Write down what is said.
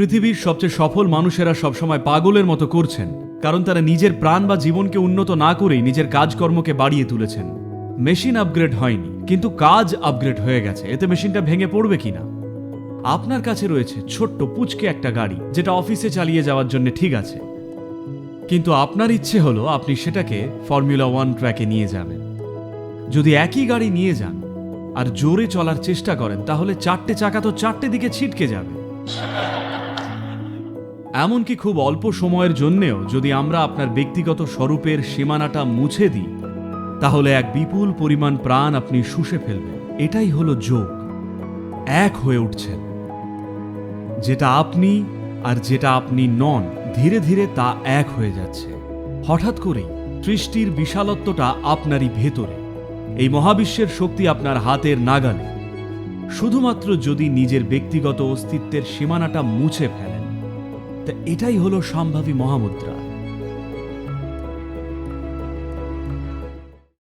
পৃথিবীর সবচেয়ে সফল মানুষেরা সবসময় পাগলের মতো করছেন, কারণ তারা নিজের প্রাণ বা জীবনকে উন্নত না করেই নিজের কাজকর্মকে বাড়িয়ে তুলেছেন। মেশিন আপগ্রেড হয়নি, কিন্তু কাজ আপগ্রেড হয়ে গেছে, এতে মেশিনটা ভেঙে পড়বে কিনা? আপনার কাছে রয়েছে ছোট্ট পুচকে একটা গাড়ি, যেটা অফিসে চালিয়ে যাওয়ার জন্য ঠিক আছে। কিন্তু আপনার ইচ্ছে হলো আপনি সেটাকে ফর্মুলা ওয়ান ট্র্যাকে নিয়ে যাবেন। যদি একই গাড়ি নিয়ে যান আর জোরে চলার চেষ্টা করেন, তাহলে চারটে চাকা তো চারটে দিকে ছিটকে যাবে। এমনকি খুব অল্প সময়ের জন্যেও যদি আমরা আপনার ব্যক্তিগত স্বরূপের সীমানাটা মুছে দিই, তাহলে এক বিপুল পরিমাণ প্রাণ আপনি শুষে ফেলবেন। এটাই হলো যোগ। এক হয়ে উঠছেন। যেটা আপনি আর যেটা আপনি নন, ধীরে ধীরে তা এক হয়ে যাচ্ছে। হঠাৎ করেই সৃষ্টির বিশালত্বটা আপনারই ভেতরে। এই মহাবিশ্বের শক্তি আপনার হাতের নাগালে। শুধুমাত্র যদি নিজের ব্যক্তিগত অস্তিত্বের সীমানাটা মুছে ফেলেন তা এটাই হলো সম্ভাবী মহামুদ্রা।